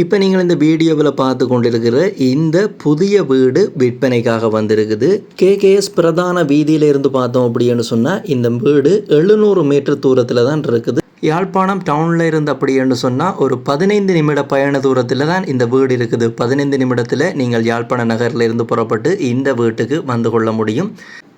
இப்போ நீங்கள் இந்த வீடியோவில் பார்த்து கொண்டிருக்கிற இந்த புதிய வீடு விற்பனைக்காக வந்திருக்குது. கேகேஎஸ் பிரதான வீதியில இருந்து பார்த்தோம் அப்படின்னு சொன்னால் இந்த வீடு எழுநூறு மீட்டர் தூரத்தில் தான் இருக்குது. யாழ்ப்பாணம் டவுனில் இருந்து அப்படின்னு சொன்னால் ஒரு பதினைந்து நிமிட பயண தூரத்தில் தான் இந்த வீடு இருக்குது. பதினைந்து நிமிடத்தில் நீங்கள் யாழ்ப்பாண நகரில் இருந்து புறப்பட்டு இந்த வீட்டுக்கு வந்து கொள்ள முடியும்.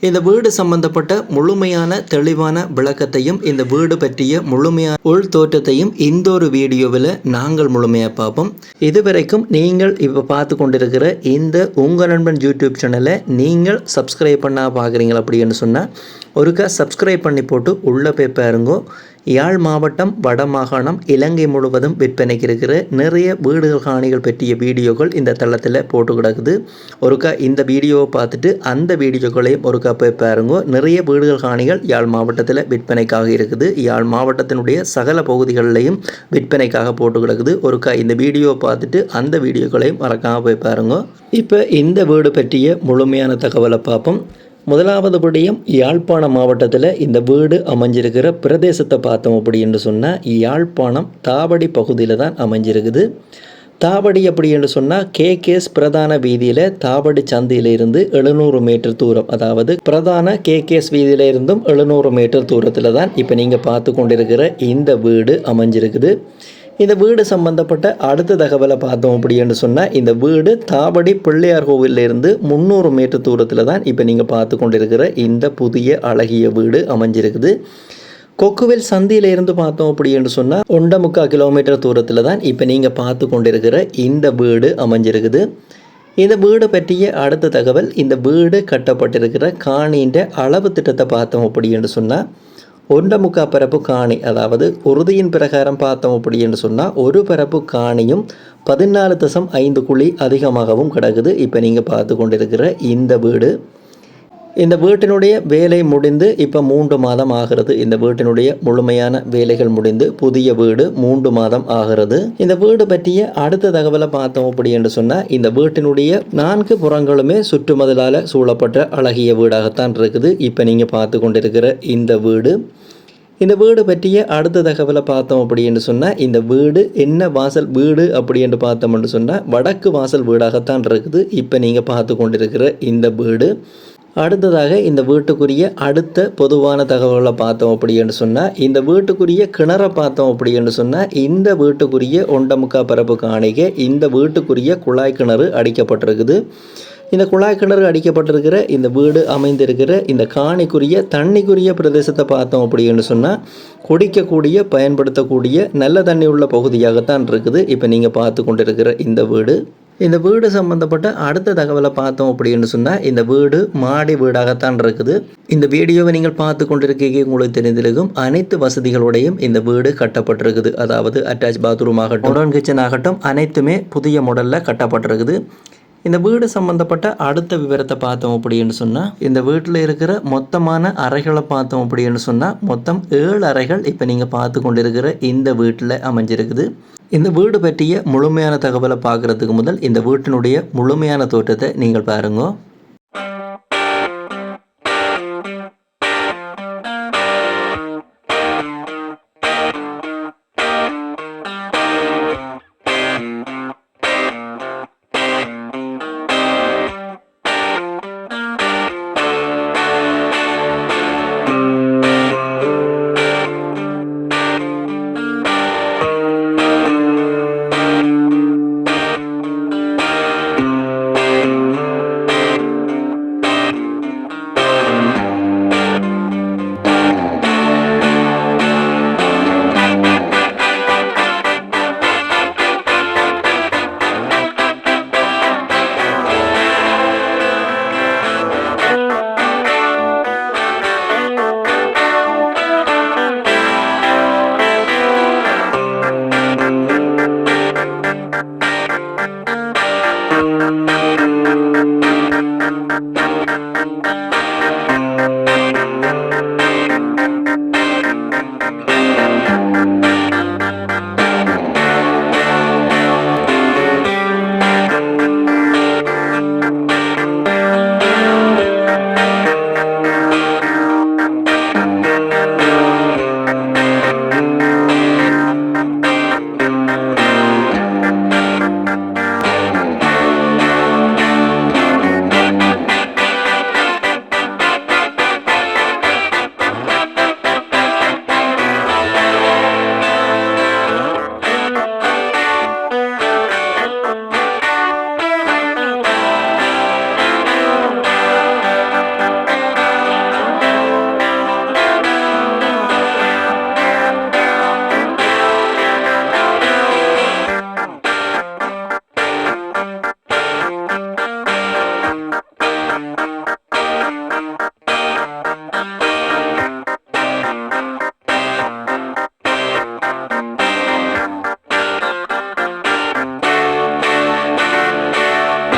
இந்த வீடு சம்பந்தப்பட்ட முழுமையான தெளிவான விளக்கத்தையும் இந்த வீடு பற்றிய முழுமையான உள் தோற்றத்தையும் இந்த ஒரு வீடியோவில் நாங்கள் முழுமையாக பார்ப்போம். இதுவரைக்கும் நீங்கள் இப்போ பார்த்து கொண்டிருக்கிற இந்த உங்கள் நண்பன் யூடியூப் சேனலை நீங்கள் சப்ஸ்கிரைப் பண்ணால் பார்க்குறீங்களா அப்படின்னு சொன்னால் ஒருக்கா சப்ஸ்கிரைப் பண்ணி போட்டு உள்ளே போய் பாருங்கோ. யாழ் மாவட்டம் வடமாகாணம் இலங்கை முழுவதும் விற்பனைக்கு இருக்கிற நிறைய வீடுகள் காணிகள் பற்றிய வீடியோக்கள் இந்த தளத்தில் போட்டு கிடக்குது. ஒருக்கா இந்த வீடியோவை பார்த்துட்டு அந்த வீடியோக்களையும் ஒருக்கா போய் பாருங்க. நிறைய வீடுகள் காணிகள் யாழ் மாவட்டத்தில் விற்பனைக்காக இருக்குது. யாழ் மாவட்டத்தினுடைய சகல பகுதிகளிலையும் விற்பனைக்காக போட்டு கிடக்குது. ஒருக்கா இந்த வீடியோவை பார்த்துட்டு அந்த வீடியோக்களையும் மறக்காமல் போய் பாருங்க. இப்போ இந்த வீடு பற்றிய முழுமையான தகவலை பார்ப்போம். முதலாவது படியும் யாழ்ப்பாணம் மாவட்டத்தில் இந்த வீடு அமைஞ்சிருக்கிற பிரதேசத்தை பார்த்தோம் அப்படின்னு சொன்னால் யாழ்ப்பாணம் தாவடி பகுதியில் தான் அமைஞ்சிருக்குது. தாவடி அப்படி என்று சொன்னால் கேகேஎஸ் பிரதான வீதியில் தாவடி சந்தையில இருந்து எழுநூறு மீட்டர் தூரம் அதாவது பிரதான கேகேஎஸ் வீதியில இருந்தும் எழுநூறு மீட்டர் தூரத்தில் தான் இப்போ நீங்கள் பார்த்து கொண்டிருக்கிற இந்த வீடு அமைஞ்சிருக்குது. இந்த வீடு சம்பந்தப்பட்ட அடுத்த தகவலை பார்த்தோம் அப்படின்னு சொன்னால் இந்த வீடு தாவடி பிள்ளையார் கோவிலிருந்து முந்நூறு மீட்டர் தூரத்தில் தான் இப்போ நீங்கள் பார்த்து கொண்டிருக்கிற இந்த புதிய அழகிய வீடு அமைஞ்சிருக்குது. கொக்குவேல் சந்தியிலிருந்து பார்த்தோம் அப்படின்னு சொன்னால் ஒன்றை முக்கால் கிலோமீட்டர் தூரத்தில் தான் இப்போ நீங்கள் பார்த்து கொண்டிருக்கிற இந்த வீடு அமைஞ்சிருக்குது. இந்த வீடு பற்றிய அடுத்த தகவல் இந்த வீடு கட்டப்பட்டிருக்கிற காணின்ற அளவு திட்டத்தை பார்த்தோம் அப்படின்னு சொன்னால் ஒன்றை முக்கா பரப்பு காணி அதாவது உறுதியின் பிரகாரம் பார்த்தோம் அப்படின்னு சொன்னால் ஒரு பரப்பு காணியும் பதினாலு தசம் ஐந்து குழி அதிகமாகவும் கிடக்குது. இப்போ நீங்கள் பார்த்து கொண்டிருக்கிற இந்த வீடு இந்த வீட்டினுடைய வேலை முடிந்து இப்போ மூன்று மாதம் ஆகிறது. இந்த வீட்டினுடைய முழுமையான வேலைகள் முடிந்து புதிய வீடு மூன்று மாதம் ஆகிறது. இந்த வீடு பற்றிய அடுத்த தகவலை பார்த்தோம் அப்படி என்று சொன்னால் இந்த வீட்டினுடைய நான்கு புறங்களுமே சுற்றுமதிலால் சூழப்பட்ட அழகிய வீடாகத்தான் இருக்குது. இப்போ நீங்கள் பார்த்து கொண்டிருக்கிற இந்த வீடு. இந்த வீடு பற்றிய அடுத்த தகவலை பார்த்தோம் அப்படின்னு சொன்னால் இந்த வீடு என்ன வாசல் வீடு அப்படி என்று பார்த்தோம்னு சொன்னால் வடக்கு வாசல் வீடாகத்தான் இருக்குது. இப்போ நீங்கள் பார்த்து கொண்டிருக்கிற இந்த வீடு அடுத்ததாக இந்த வீட்டுக்குரிய அடுத்த பொதுவான தகவலை பார்த்தோம் அப்படின்னு சொன்னால் இந்த வீட்டுக்குரிய கிணறை பார்த்தோம் அப்படின்னு சொன்னால் இந்த வீட்டுக்குரிய ஒண்டமுக்கா பரப்பு காணிக்க இந்த வீட்டுக்குரிய குழாய் கிணறு அடிக்கப்பட்டிருக்குது. இந்த குழாய் கிணறு அடிக்கப்பட்டிருக்கிற இந்த வீடு அமைந்திருக்கிற இந்த காணிக்குரிய தண்ணிக்குரிய பிரதேசத்தை பார்த்தோம் அப்படின்னு சொன்னால் குடிக்கக்கூடிய பயன்படுத்தக்கூடிய நல்ல தண்ணி உள்ள பகுதியாகத்தான் இருக்குது. இப்போ நீங்கள் பார்த்து கொண்டிருக்கிற இந்த வீடு. இந்த வீடு சம்மந்தப்பட்ட அடுத்த தகவலை பார்த்தோம் அப்படின்னு சொன்னால் இந்த வீடு மாடி வீடாகத்தான் இருக்குது. இந்த வீடியோவை நீங்கள் பார்த்து கொண்டிருக்கீங்க உங்களுக்கு தெரிந்திருக்கும் அனைத்து வசதிகளோடையும் இந்த வீடு கட்டப்பட்டிருக்குது. அதாவது அட்டாச் பாத்ரூம் ஆகட்டும் கிச்சன் ஆகட்டும் அனைத்துமே புதிய மாடலில் கட்டப்பட்டிருக்குது. இந்த வீடு சம்மந்தப்பட்ட அடுத்த விவரத்தை பார்த்தோம் அப்படின்னு சொன்னால் இந்த வீட்டில் இருக்கிற மொத்தமான அறைகளை பார்த்தோம் அப்படின்னு சொன்னால் மொத்தம் ஏழு அறைகள் இப்போ நீங்கள் பார்த்து கொண்டிருக்கிற இந்த வீட்டில் அமைஞ்சிருக்குது. இந்த வீடு பற்றிய முழுமையான தகவலை பார்க்குறதுக்கு முதல் இந்த வீட்டினுடைய முழுமையான தோற்றத்தை நீங்கள்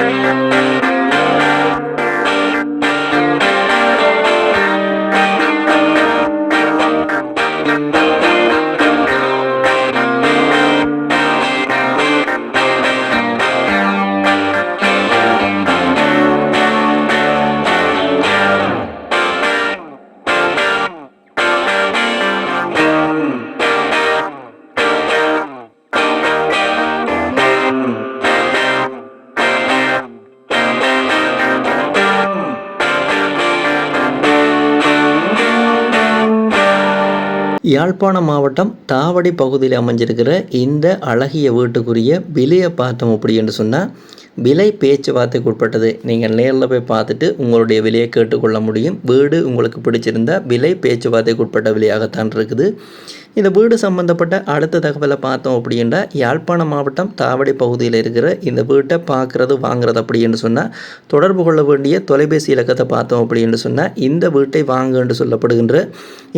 Música யாழ்ப்பாணம் மாவட்டம் தாவடி பகுதியில் அமைஞ்சிருக்கிற இந்த அழகிய வீட்டுக்குரிய விலையை பார்த்தோம் அப்படி என்று சொன்னால் விலை பேச்சுவார்த்தைக்கு உட்பட்டது. நீங்கள் நேரில் போய் பார்த்துட்டு உங்களுடைய விலையை கேட்டுக்கொள்ள முடியும். வீடு உங்களுக்கு பிடிச்சிருந்தால் விலை பேச்சுவார்த்தைக்கு உட்பட்ட விலையாகத்தான் இருக்குது. இந்த வீடு சம்பந்தப்பட்ட அடுத்த தகவலை பார்த்தோம் அப்படின்னா யாழ்ப்பாணம் மாவட்டம் தாவடி பகுதியில் இருக்கிற இந்த வீட்டை பார்க்குறது வாங்குறது அப்படின்னு சொன்னால் தொடர்பு கொள்ள வேண்டிய தொலைபேசி இலக்கத்தை பார்த்தோம் அப்படின்னு சொன்னால் இந்த வீட்டை வாங்க என்று சொல்லப்படுகின்ற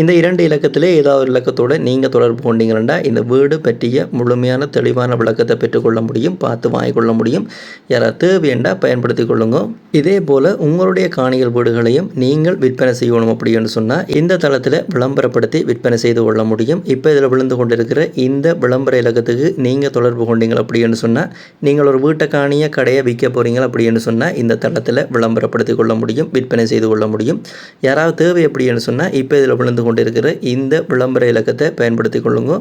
இந்த இரண்டு இலக்கத்திலே ஏதாவது ஒரு இலக்கத்தோடு நீங்கள் தொடர்பு கொண்டீங்கன்னா இந்த வீடு பற்றிய முழுமையான தெளிவான விளக்கத்தை பெற்றுக்கொள்ள முடியும் பார்த்து வாங்கிக்கொள்ள முடியும். யாராவது தேவையண்டா பயன்படுத்தி கொள்ளுங்க. இதே போல் உங்களுடைய காணிகள் வீடுகளையும் நீங்கள் விற்பனை செய்யணும் அப்படின்னு சொன்னால் இந்த தளத்தில் விளம்பரப்படுத்தி விற்பனை செய்து கொள்ள முடியும். இப்போ இதில் விழுந்து கொண்டிருக்கிற இந்த விளம்பர இலக்கத்துக்கு நீங்கள் தொடர்பு கொண்டீங்க அப்படின்னு சொன்னால் நீங்கள் ஒரு வீட்டை காணிய கடையை விற்க போகிறீங்க அப்படின்னு சொன்னால் இந்த தளத்தில் விளம்பரப்படுத்தி கொள்ள முடியும் விற்பனை செய்து கொள்ள முடியும். யாராவது தேவை அப்படின்னு சொன்னால் இப்போ இதில் விழுந்து கொண்டிருக்கிற இந்த விளம்பர இலக்கத்தை பயன்படுத்தி கொள்ளுங்க.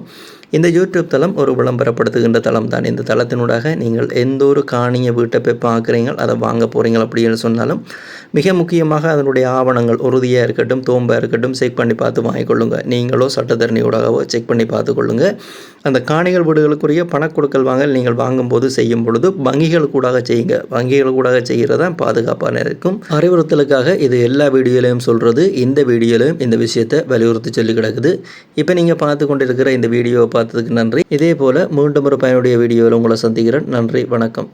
இந்த யூடியூப் தளம் ஒரு விளம்பரப்படுத்துகின்ற தளம் தான் இந்த தளத்தினூடாக நீங்கள் எந்த ஒரு காணிய வீட்டை போய் பார்க்குறீங்க அதை வாங்க போகிறீங்க அப்படின்னு சொன்னாலும் மிக முக்கியமாக அதனுடைய ஆவணங்கள் உறுதியாக இருக்கட்டும் தோம்பாக இருக்கட்டும் செக் பண்ணி பார்த்து வாங்கிக்கொள்ளுங்க நீங்களோ சட்டத்தரணியூடாகவோ செக் பண்ணி பார்த்துக்கொள்ளுங்க அந்த காணிகள் வீடுகளுக்குரிய பணக்கொடுக்கல் வாங்கல் நீங்கள் வாங்கும்போது செய்யும் பொழுது வங்கிகள் கூடாக செய்யுங்க. வங்கிகள் கூடாக செய்கிறது தான் பாதுகாப்பான இருக்கும். அறிவுறுத்தலுக்காக இது எல்லா வீடியோலையும் சொல்கிறது இந்த வீடியோலையும் இந்த விஷயத்தை வலியுறுத்தி சொல்லி கிடக்குது. இப்போ நீங்கள் பார்த்து கொண்டிருக்கிற இந்த வீடியோவை பார்த்ததுக்கு நன்றி. இதே போல் மீண்டும் ஒரு பயனுடைய வீடியோவில் உங்களை சந்திக்கிறேன். நன்றி வணக்கம்.